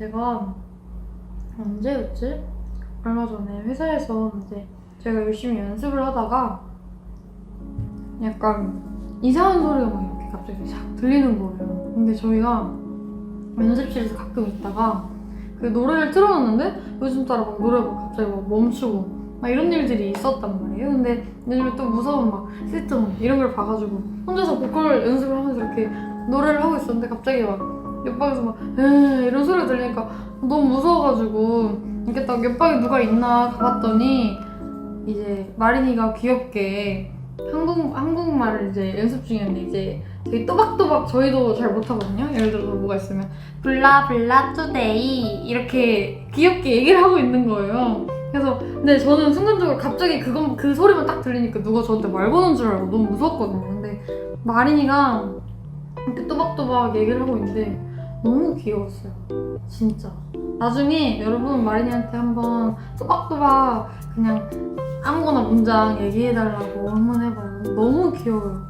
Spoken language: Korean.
제가 언제였지? 얼마 전에 회사에서 이제 제가 열심히 연습을 하다가 약간 이상한 소리가 막 이렇게 갑자기 싹 들리는 거예요. 근데 저희가 연습실에서 가끔 있다가 그 노래를 틀어놨는데 요즘 따라 막 노래가 막 갑자기 막 멈추고 막 이런 일들이 있었단 말이에요. 근데 요즘에 또 무서운 막 시트홈 이런 걸 봐가지고 혼자서 보컬 연습을 하면서 이렇게 노래를 하고 있었는데 갑자기 막 옆방에서 막 에이 이런 소리가 들리니까 너무 무서워가지고 이렇게 딱 옆방에 누가 있나 가봤더니 이제 마린이가 귀엽게 한국 한국말을 이제 연습 중이었는데 이제 되게 또박또박 저희도 잘 못하거든요. 예를 들어서 뭐가 있으면 블라 블라 투데이 이렇게 귀엽게 얘기를 하고 있는 거예요. 그래서 근데 저는 순간적으로 갑자기 그건 그 소리만 딱 들리니까 누가 저한테 말 거는 줄 알고 너무 무서웠거든요. 근데 마린이가 이렇게 또박또박 얘기를 하고 있는데 너무 귀여웠어요. 진짜. 나중에 여러분 마린이한테 한번 또박또박 그냥 아무거나 문장 얘기해달라고 한번 해봐요. 너무 귀여워요.